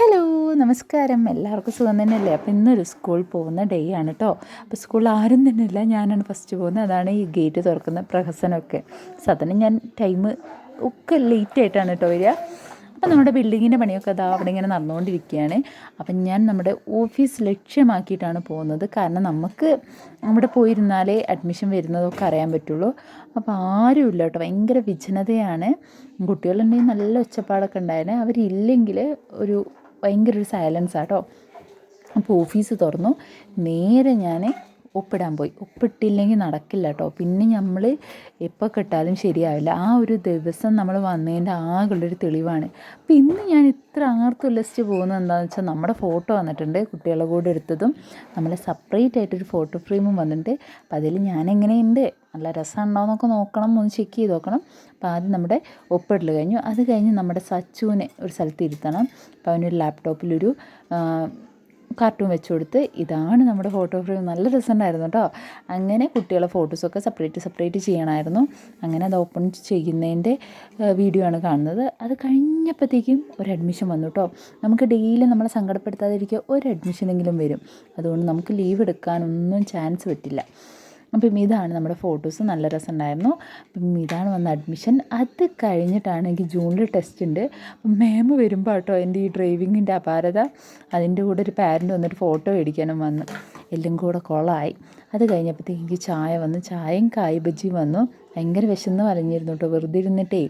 Hello നമസ്കാരം. എല്ലാവർക്കും സുഖം തന്നെയല്ലേ? അപ്പോൾ ഇന്നൊരു സ്കൂൾ പോകുന്ന ഡേ ആണ് കേട്ടോ അപ്പോൾ സ്കൂളിൽ ആരും തന്നെ ഇല്ല. ഞാനാണ് ഫസ്റ്റ് പോകുന്നത്. അതാണ് ഈ ഗേറ്റ് തുറക്കുന്ന പ്രഹസനമൊക്കെ. സാധാരണ ഞാൻ ടൈം ഒക്കെ ലേറ്റ് ആയിട്ടാണ് കേട്ടോ വരിക. അപ്പോൾ നമ്മുടെ ബിൽഡിങ്ങിന്റെ പണിയൊക്കെ അതാ അവിടെ ഇങ്ങനെ നടന്നുകൊണ്ടിരിക്കുകയാണ്. അപ്പം ഞാൻ നമ്മുടെ ഓഫീസ് ലക്ഷ്യമാക്കിയിട്ടാണ് പോകുന്നത്. കാരണം നമുക്ക് അവിടെ പോയിരുന്നാലേ അഡ്മിഷൻ വരുന്നതൊക്കെ അറിയാൻ പറ്റുള്ളൂ. അപ്പോൾ ആരും ഇല്ല കേട്ടോ ഭയങ്കര വിജനതയാണ്. കുട്ടികളുണ്ടെങ്കിൽ നല്ല ഒച്ചപ്പാടൊക്കെ ഉണ്ടായേനെ. അവരില്ലെങ്കിൽ ഒരു ഭയങ്കര ഒരു സൈലൻസ് ആട്ടോ അപ്പോൾ ഓഫീസ് തുറന്നു. നേരെ ഞാൻ ഒപ്പിടാൻ പോയി. ഒപ്പിട്ടില്ലെങ്കിൽ നടക്കില്ല കേട്ടോ പിന്നെ നമ്മൾ എപ്പോൾ കിട്ടാലും ശരിയാവില്ല. ആ ഒരു ദിവസം നമ്മൾ വന്നതിന്റെ ആകെയുള്ളൊരു തെളിവാണ്. അപ്പം ഇന്ന് ഞാൻ ഇത്ര ആർത്തുല്ലസിച്ച് പോകുന്നത് എന്താണെന്ന് വെച്ചാൽ നമ്മുടെ ഫോട്ടോ വന്നിട്ടുണ്ട് കുട്ടികളുടെ കൂടെ എടുത്തതും. നമ്മൾ സെപ്പറേറ്റ് ആയിട്ടൊരു ഫോട്ടോ ഫ്രെയിമും വന്നിട്ടുണ്ട്. അപ്പം അതിൽ ഞാൻ എങ്ങനെയുണ്ട് നല്ല രസമുണ്ടോ എന്നൊക്കെ നോക്കണം. ഒന്ന് ചെക്ക് ചെയ്ത് നോക്കണം. അപ്പോൾ ആദ്യം നമ്മുടെ ഒപ്പിടൽ കഴിഞ്ഞു. അത് കഴിഞ്ഞ് നമ്മുടെ സച്ചുവിനെ ഒരു സ്ഥലത്ത് ഇരുത്തണം. അപ്പോൾ അവനൊരു ലാപ്ടോപ്പിലൊരു കാർട്ടൂൺ വെച്ചു കൊടുത്ത് ഇതാണ് നമ്മുടെ ഫോട്ടോ ഫ്രെയിം നല്ല രസമുണ്ടായിരുന്നു കേട്ടോ അങ്ങനെ കുട്ടികളെ ഫോട്ടോസൊക്കെ സെപ്പറേറ്റ് സെപ്പറേറ്റ് ചെയ്യണമായിരുന്നു അങ്ങനെ അത് ഓപ്പൺ ചെയ്യുന്നതിന്റെ വീഡിയോ ആണ് കാണുന്നത്. അത് കഴിഞ്ഞപ്പോഴത്തേക്കും ഒരു അഡ്മിഷൻ വന്നു കേട്ടോ നമുക്ക് ഡെയിലി നമ്മളെ സങ്കടപ്പെടുത്താതിരിക്കുക ഒരു അഡ്മിഷനെങ്കിലും വരും. അതുകൊണ്ട് നമുക്ക് ലീവ് എടുക്കാനൊന്നും ചാൻസ് പറ്റില്ല അപ്പം ഇതാണ് നമ്മുടെ ഫോട്ടോസ് നല്ല രസമുണ്ടായിരുന്നു. അപ്പം ഇതാണ് വന്ന അഡ്മിഷൻ അത് കഴിഞ്ഞിട്ടാണ് എനിക്ക് ജൂണിൽ ടെസ്റ്റ് ഉണ്ട്. അപ്പം മാം വരുമ്പോൾ കേട്ടോ എന്റെ ഈ ഡ്രൈവിങ്ങിന്റെ അപാരത. അതിന്റെ കൂടെ ഒരു പാരന്റ് വന്നിട്ട് ഫോട്ടോ മേടിക്കാനും വന്നു. എല്ലാം കൂടെ കൊളമായി അത് കഴിഞ്ഞപ്പോഴത്തേക്ക് എനിക്ക് ചായ വന്നു. ചായയും കായ് ബജ്ജിയും വന്നു. ഭയങ്കര വിശന്ന് വലഞ്ഞിരുന്നു കേട്ടോ. വെറുതെ ഇരുന്നിട്ടേ.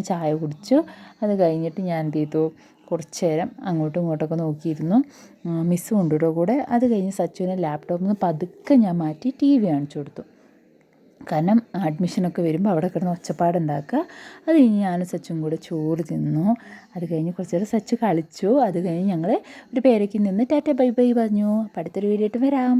ചായ കുടിച്ചു. അത് കഴിഞ്ഞിട്ട് ഞാൻ എന്ത് ചെയ്തു? കുറച്ച് നേരം അങ്ങോട്ടും ഇങ്ങോട്ടൊക്കെ നോക്കിയിരുന്നു. മിസ്സും ഉണ്ടോ കൂടെ അത് കഴിഞ്ഞ് സച്ചുവിനെ ലാപ്ടോപ്പിൽ നിന്ന് പതുക്കെ ഞാൻ മാറ്റി ടി വി കാണിച്ചു കൊടുത്തു. കാരണം അഡ്മിഷനൊക്കെ വരുമ്പോൾ അവിടെ കിടന്ന് ഒച്ചപ്പാടുണ്ടാക്കുക. അത് കഴിഞ്ഞ് ഞാനും സച്ചും കൂടെ ചോറ് തിന്നു. അത് കഴിഞ്ഞ് കുറച്ച് നേരം സച്ച് കളിച്ചു. അത് കഴിഞ്ഞ് ഞങ്ങൾ ഒരു പേരയ്ക്ക് നിന്ന് ടാറ്റ ബൈ ബൈ പറഞ്ഞു. അടുത്തൊരു വീഡിയോ ആയിട്ട് വരാം.